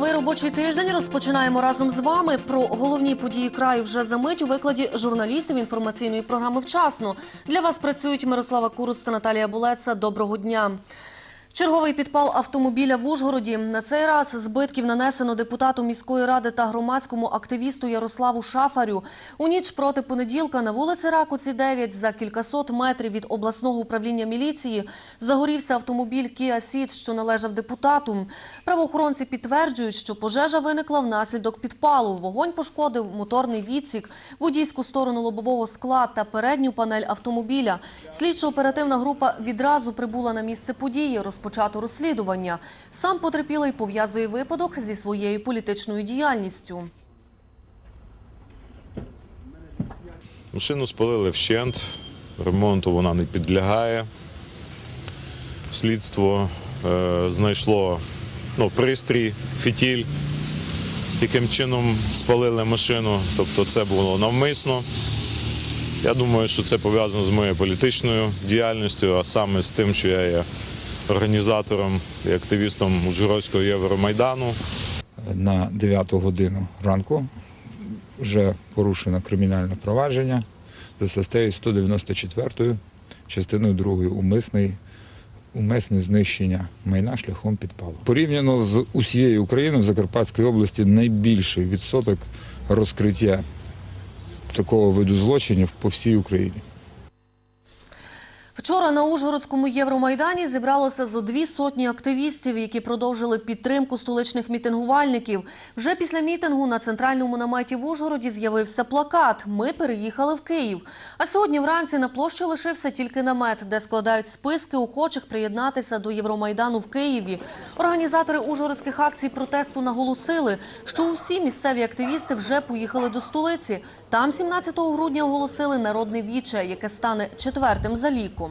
Новий робочий тиждень розпочинаємо разом з вами. Про головні події краю вже за мить у викладі журналістів інформаційної програми «Вчасно». Для вас працюють Мирослава Курус та Наталія Булеца. Доброго дня! Черговий підпал автомобіля в Ужгороді. На цей раз збитків нанесено депутату міської ради та громадському активісту Ярославу Шафарю. У ніч проти понеділка на вулиці Ракуці 9 за кількасот метрів від обласного управління міліції загорівся автомобіль Kia Ceed, що належав депутату. Правоохоронці підтверджують, що пожежа виникла внаслідок підпалу. Вогонь пошкодив моторний відсік, водійську сторону лобового скла та передню панель автомобіля. Слідчо-оперативна група відразу прибула на місце події. Розпочато розслідування. Сам потерпілий пов'язує випадок зі своєю політичною діяльністю. Машину спалили вщент, ремонту вона не підлягає. Слідство е, знайшло ну, пристрій, фітіль, яким чином спалили машину. Тобто це було навмисно. Я думаю, що це пов'язано з моєю політичною діяльністю, а саме з тим, що я є організатором і активістом Ужгородського Євромайдану. на 9 годину ранку вже порушено кримінальне провадження за статтею 194 частиною 2 умисний, умисне знищення майна шляхом підпалу. Порівняно з усією Україною в Закарпатській області найбільший відсоток розкриття такого виду злочинів по всій Україні. Вчора на Ужгородському Євромайдані зібралося зо дві сотні активістів, які продовжили підтримку столичних мітингувальників. Вже після мітингу на центральному наметі в Ужгороді з'явився плакат «Ми переїхали в Київ». А сьогодні вранці на площі лишився тільки намет, де складають списки охочих приєднатися до Євромайдану в Києві. Організатори ужгородських акцій протесту наголосили, що усі місцеві активісти вже поїхали до столиці. Там 17 грудня оголосили народне віче, яке стане четвертим за ліком.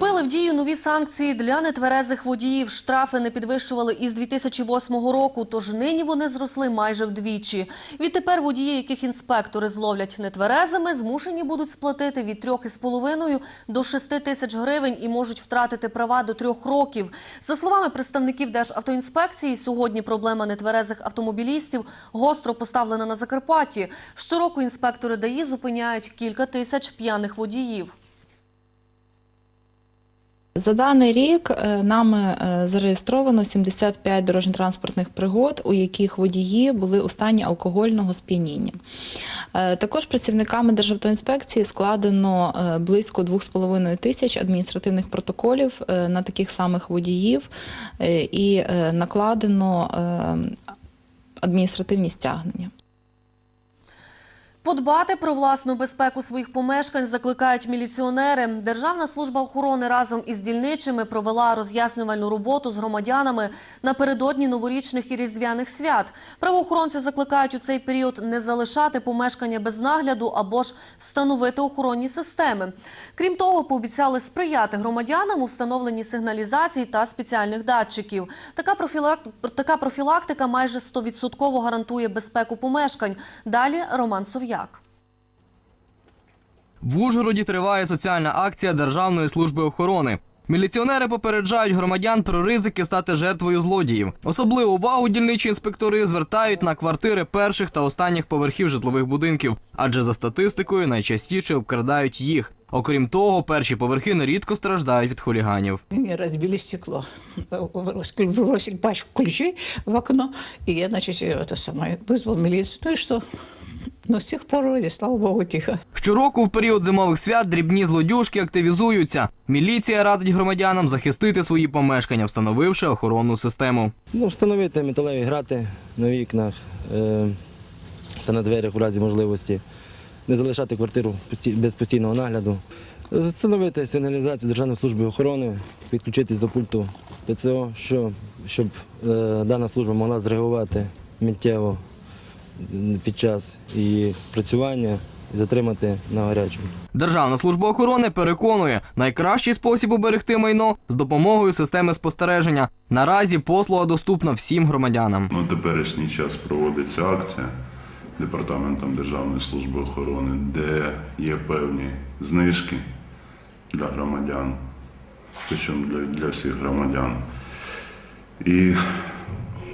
Вступили в дію нові санкції для нетверезих водіїв. Штрафи не підвищували із 2008 року, тож нині вони зросли майже вдвічі. Відтепер водії, яких інспектори зловлять нетверезими, змушені будуть сплатити від 3,5 до 6 тисяч гривень і можуть втратити права до трьох років. За словами представників Державтоінспекції, сьогодні проблема нетверезих автомобілістів гостро поставлена на Закарпатті. Щороку інспектори ДАІ зупиняють кілька тисяч п'яних водіїв. За даний рік е, нами е, зареєстровано 75 дорожньо-транспортних пригод, у яких водії були у стані алкогольного сп'яніння. Е, Також працівниками Державтоінспекції складено близько 2,5 тисяч адміністративних протоколів на таких самих водіїв і накладено е, адміністративні стягнення. Подбати про власну безпеку своїх помешкань закликають міліціонери. Державна служба охорони разом із дільничими провела роз'яснювальну роботу з громадянами напередодні новорічних і різдвяних свят. Правоохоронці закликають у цей період не залишати помешкання без нагляду або ж встановити охоронні системи. Крім того, пообіцяли сприяти громадянам у встановленні сигналізацій та спеціальних датчиків. Така, профілак- така профілактика майже 100% гарантує безпеку помешкань. Далі Роман Сов'як. В Ужгороді триває соціальна акція Державної служби охорони. Міліціонери попереджають громадян про ризики стати жертвою злодіїв. Особливу увагу дільничі інспектори звертають на квартири перших та останніх поверхів житлових будинків, адже за статистикою найчастіше обкрадають їх. Окрім того, перші поверхи нерідко страждають від хуліганів. Мне разбили стекло. Бросили пачку ключей в окно, и я, значит, это самое, вызвал милицию. Ну и что? Но с тех пор, вроде, слава богу, тихо. Щороку в період зимових свят дрібні злодюжки активізуються. Міліція радить громадянам захистити свої помешкання, встановивши охоронну систему. Ну, встановити металеві грати на вікнах е, та на дверях у разі можливості, не залишати квартиру без постійного нагляду, встановити сигналізацію Державної служби охорони, підключитись до пульту ПЦО, що, щоб е, дана служба могла зреагувати миттєво під час її спрацювання і затримати на гарячому. Державна служба охорони переконує, найкращий спосіб уберегти майно з допомогою системи спостереження. Наразі послуга доступна всім громадянам. На теперішній час проводиться акція департаментом Державної служби охорони, де є певні знижки для громадян, причому для, для всіх громадян. І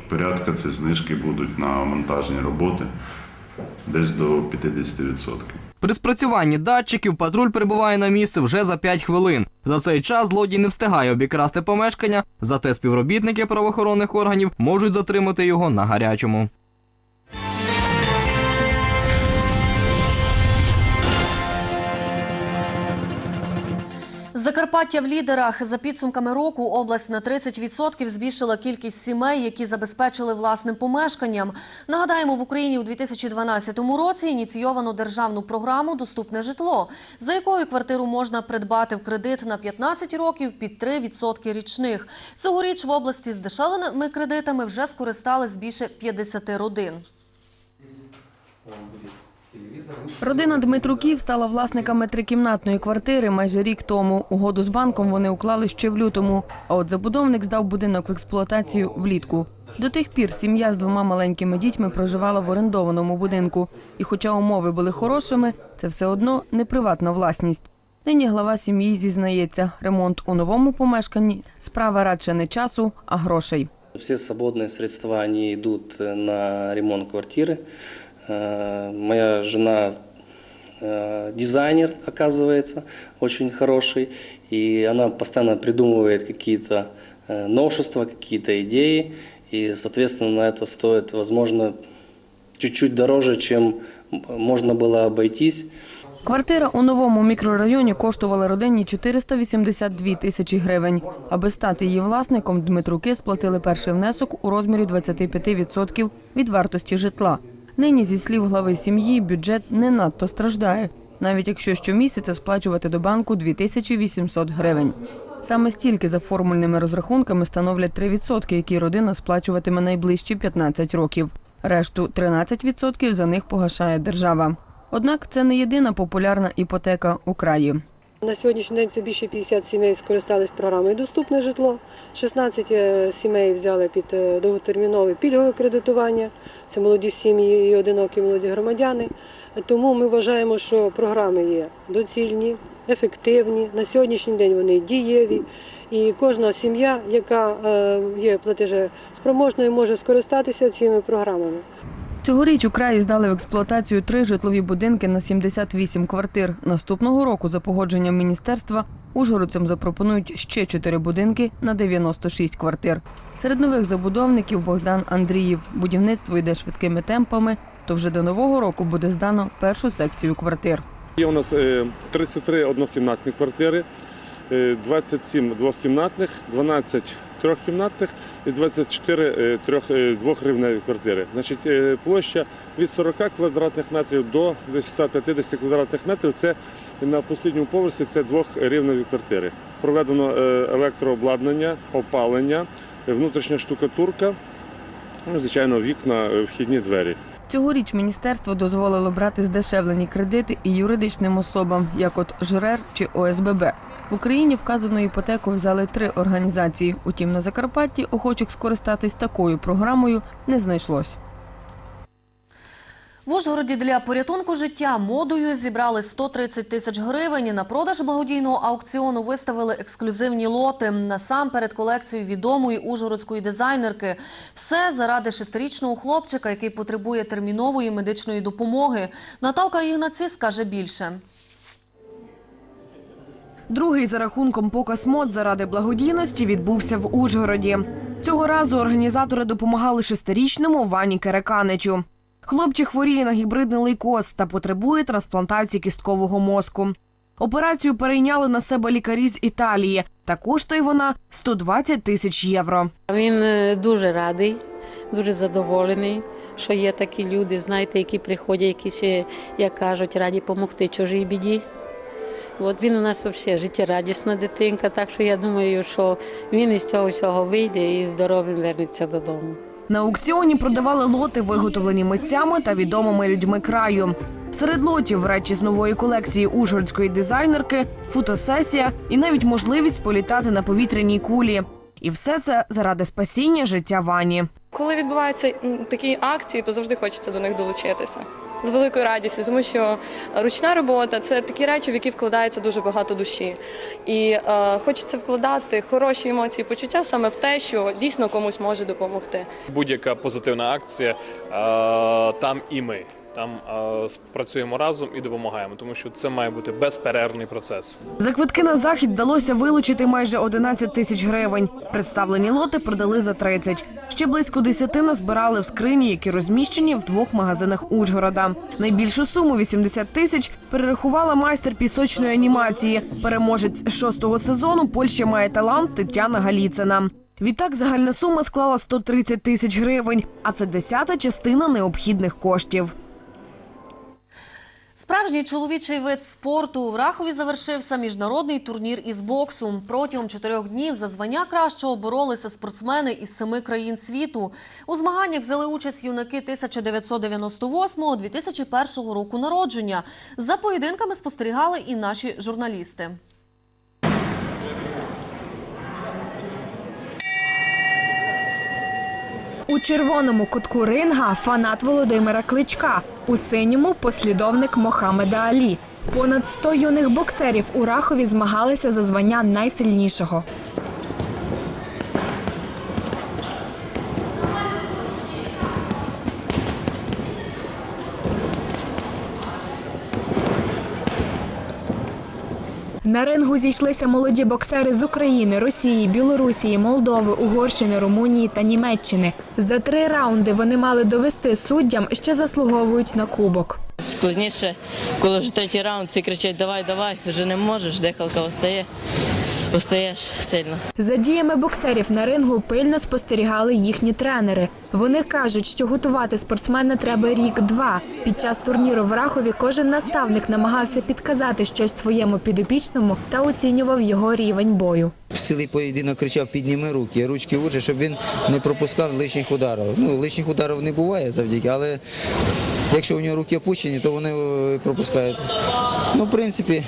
порядка ці знижки будуть на монтажні роботи десь до 50%. При спрацюванні датчиків патруль прибуває на місце вже за 5 хвилин. За цей час злодій не встигає обікрасти помешкання, зате співробітники правоохоронних органів можуть затримати його на гарячому. Закарпаття в лідерах за підсумками року область на 30% збільшила кількість сімей, які забезпечили власним помешканням. Нагадаємо, в Україні у 2012 році ініційовано державну програму Доступне житло, за якою квартиру можна придбати в кредит на 15 років під 3% річних. Цьогоріч в області з дешевими кредитами вже скористались більше 50 родин. Родина Дмитруків стала власниками трикімнатної квартири майже рік тому. Угоду з банком вони уклали ще в лютому. А от забудовник здав будинок в експлуатацію влітку. До тих пір сім'я з двома маленькими дітьми проживала в орендованому будинку. І хоча умови були хорошими, це все одно не приватна власність. Нині глава сім'ї зізнається, ремонт у новому помешканні справа радше не часу, а грошей. Все свободные средства, они идут э, на ремонт квартиры. Э, Моя жена э, дизайнер, оказывается, очень хороший, и она постоянно придумывает какие-то э, новшества, какие-то идеи, и, соответственно, на это стоит, возможно, чуть-чуть дороже, чем можно было обойтись. Квартира у новому мікрорайоні коштувала родині 482 тисячі гривень. Аби стати її власником, Дмитруки сплатили перший внесок у розмірі 25% від вартості житла. Нині, зі слів глави сім'ї, бюджет не надто страждає, навіть якщо щомісяця сплачувати до банку 2800 гривень. Саме стільки за формульними розрахунками становлять 3%, які родина сплачуватиме найближчі 15 років. Решту 13% за них погашає держава. Однак це не єдина популярна іпотека у краї. На сьогоднішній день це більше 50 сімей скористались програмою Доступне житло. 16 е, сімей взяли під е, довготермінове пільгове кредитування. Це молоді сім'ї і одинокі молоді громадяни. Тому ми вважаємо, що програми є доцільні, ефективні. На сьогоднішній день вони дієві. І кожна сім'я, яка е, є платежеспроможною, може скористатися цими програмами. Цьогоріч у краї здали в експлуатацію три житлові будинки на 78 квартир. Наступного року, за погодженням міністерства, ужгородцям запропонують ще чотири будинки на 96 квартир. Серед нових забудовників Богдан Андріїв. Будівництво йде швидкими темпами, то вже до нового року буде здано першу секцію квартир. Є у нас е, 33 однокімнатні квартири, е, 27 двохкімнатних, 12 трьохкімнатних і 24 двохривневі трьох, е, двохрівневі квартири. Значить, е, площа від 40 квадратних метрів до десь 150 квадратних метрів. Це на останньому поверсі це двохрівневі квартири. Проведено е, електрообладнання, опалення, е, внутрішня штукатурка, ну, звичайно, вікна, е, вхідні двері. Цьогоріч міністерство дозволило брати здешевлені кредити і юридичним особам, як от ЖРЕР чи ОСББ. В Україні вказану іпотеку взяли три організації. Утім, на Закарпатті охочих скористатись такою програмою не знайшлось. В Ужгороді для порятунку життя модою зібрали 130 тисяч гривень. На продаж благодійного аукціону виставили ексклюзивні лоти. Насамперед колекцію відомої ужгородської дизайнерки. Все заради шестирічного хлопчика, який потребує термінової медичної допомоги. Наталка Ігнаці скаже більше. Другий за рахунком показ мод заради благодійності відбувся в Ужгороді. Цього разу організатори допомагали шестирічному Вані Кереканичу. Хлопчик хворіє на гібридний лейкоз та потребує трансплантації кісткового мозку. Операцію перейняли на себе лікарі з Італії. Та коштує вона 120 тисяч євро. Він е, дуже радий, дуже задоволений, що є такі люди, знаєте, які приходять, які ще, як кажуть, раді допомогти чужій біді. От він у нас взагалі життєрадісна дитинка, так що я думаю, що він із цього всього вийде і здоровим вернеться додому. На аукціоні продавали лоти, виготовлені митцями та відомими людьми краю. Серед лотів речі з нової колекції ужгородської дизайнерки, фотосесія і навіть можливість політати на повітряній кулі. І все це заради спасіння життя Вані. Коли відбуваються такі акції, то завжди хочеться до них долучитися з великою радістю, тому що ручна робота це такі речі, в які вкладається дуже багато душі. І е, хочеться вкладати хороші емоції, почуття саме в те, що дійсно комусь може допомогти. Будь-яка позитивна акція, е, там і ми. Там працюємо разом і допомагаємо, тому що це має бути безперервний процес. За квитки на захід вдалося вилучити майже 11 тисяч гривень. Представлені лоти продали за 30. Ще близько 10 назбирали в скрині, які розміщені в двох магазинах Ужгорода. Найбільшу суму 80 тисяч перерахувала майстер пісочної анімації. Переможець шостого сезону Польща має талант Тетяна Галіцина. Відтак загальна сума склала 130 тисяч гривень, а це десята частина необхідних коштів. Справжній чоловічий вид спорту в Рахові завершився міжнародний турнір із боксу. Протягом чотирьох днів за звання кращого боролися спортсмени із семи країн світу. У змаганнях взяли участь юнаки 1998-2001 року народження. За поєдинками спостерігали і наші журналісти. У червоному кутку ринга фанат Володимира Кличка, у синьому послідовник Мохамеда Алі. Понад 100 юних боксерів у Рахові змагалися за звання найсильнішого. На рингу зійшлися молоді боксери з України, Росії, Білорусі, Молдови, Угорщини, Румунії та Німеччини. За три раунди вони мали довести суддям, що заслуговують на кубок. Складніше, коли вже третій раунд, всі кричать давай, давай, вже не можеш, дихалка остає, остаєш сильно. За діями боксерів на рингу пильно спостерігали їхні тренери. Вони кажуть, що готувати спортсмена треба рік-два. Під час турніру в Рахові кожен наставник намагався підказати щось своєму підопічному та оцінював його рівень бою. Цілий поєдинок кричав підніми руки, ручки лучше, щоб він не пропускав лишніх ударів. Ну, лишніх ударів не буває завдяки, але якщо у нього руки опущені, то вони е, пропускають. Ну, в принципі,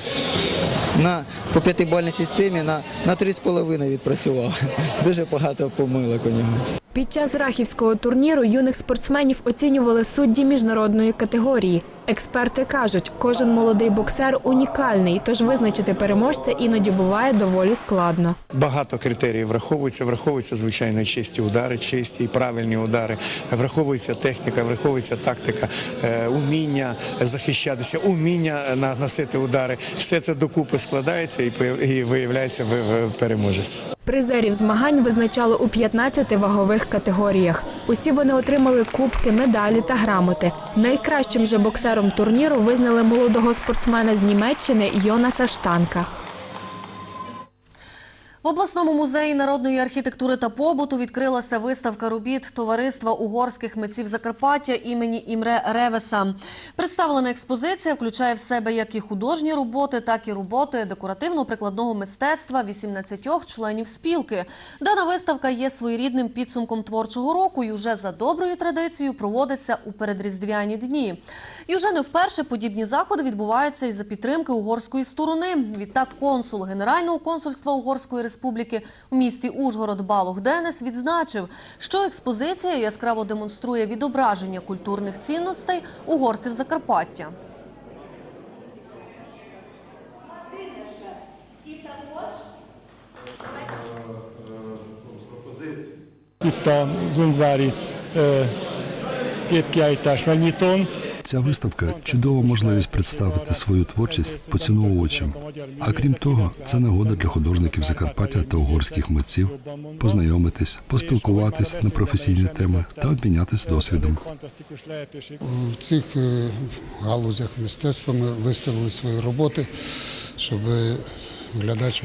на, по п'ятибальній системі на, на 3,5 відпрацював. Дуже багато помилок у нього. Під час рахівського турніру юних спортсменів оцінювали судді міжнародної категорії. Експерти кажуть, кожен молодий боксер унікальний, тож визначити переможця іноді буває доволі складно. Багато критеріїв враховується. Враховується звичайно чисті удари, чисті і правильні удари. Враховується техніка, враховується тактика, е, уміння захищатися, уміння наносити удари. Все це докупи складається і виявляється переможець. Призерів змагань визначали у 15 вагових категоріях. Усі вони отримали кубки, медалі та грамоти. Найкращим же боксером турніру визнали молодого спортсмена з Німеччини Йонаса Штанка. В обласному музеї народної архітектури та побуту відкрилася виставка робіт товариства угорських митців Закарпаття імені Імре Ревеса. Представлена експозиція включає в себе як і художні роботи, так і роботи декоративно-прикладного мистецтва 18 членів спілки. Дана виставка є своєрідним підсумком творчого року і вже за доброю традицією проводиться у передріздвяні дні. І вже не вперше подібні заходи відбуваються і за підтримки угорської сторони. Відтак консул Генерального консульства Угорської республіки у місті Ужгород Балух Денис відзначив, що експозиція яскраво демонструє відображення культурних цінностей угорців Закарпаття. Itt a Zundvári ö, képkiállítás megnyitón. Ця виставка чудова можливість представити свою творчість поціновувачам. А крім того, це нагода для художників Закарпаття та угорських митців познайомитись, поспілкуватись на професійні теми та обмінятись досвідом. В цих е, галузях мистецтва ми виставили свої роботи, щоб глядач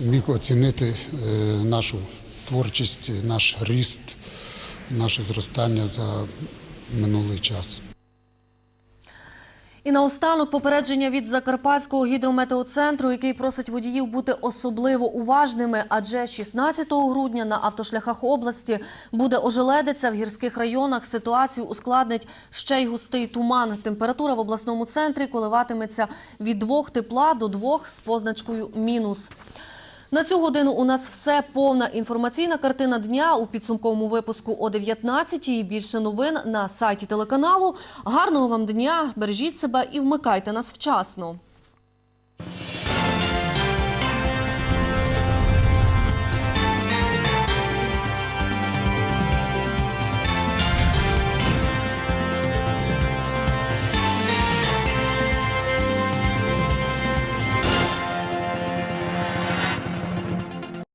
міг, оцінити е, нашу творчість, наш ріст, наше зростання за минулий час. І наостанок попередження від Закарпатського гідрометеоцентру, який просить водіїв бути особливо уважними, адже 16 грудня на автошляхах області буде ожеледиця в гірських районах. Ситуацію ускладнить ще й густий туман. Температура в обласному центрі коливатиметься від 2 тепла до 2 з позначкою мінус. На цю годину у нас все повна інформаційна картина дня у підсумковому випуску о 19-й. більше новин на сайті телеканалу. Гарного вам дня, бережіть себе і вмикайте нас вчасно.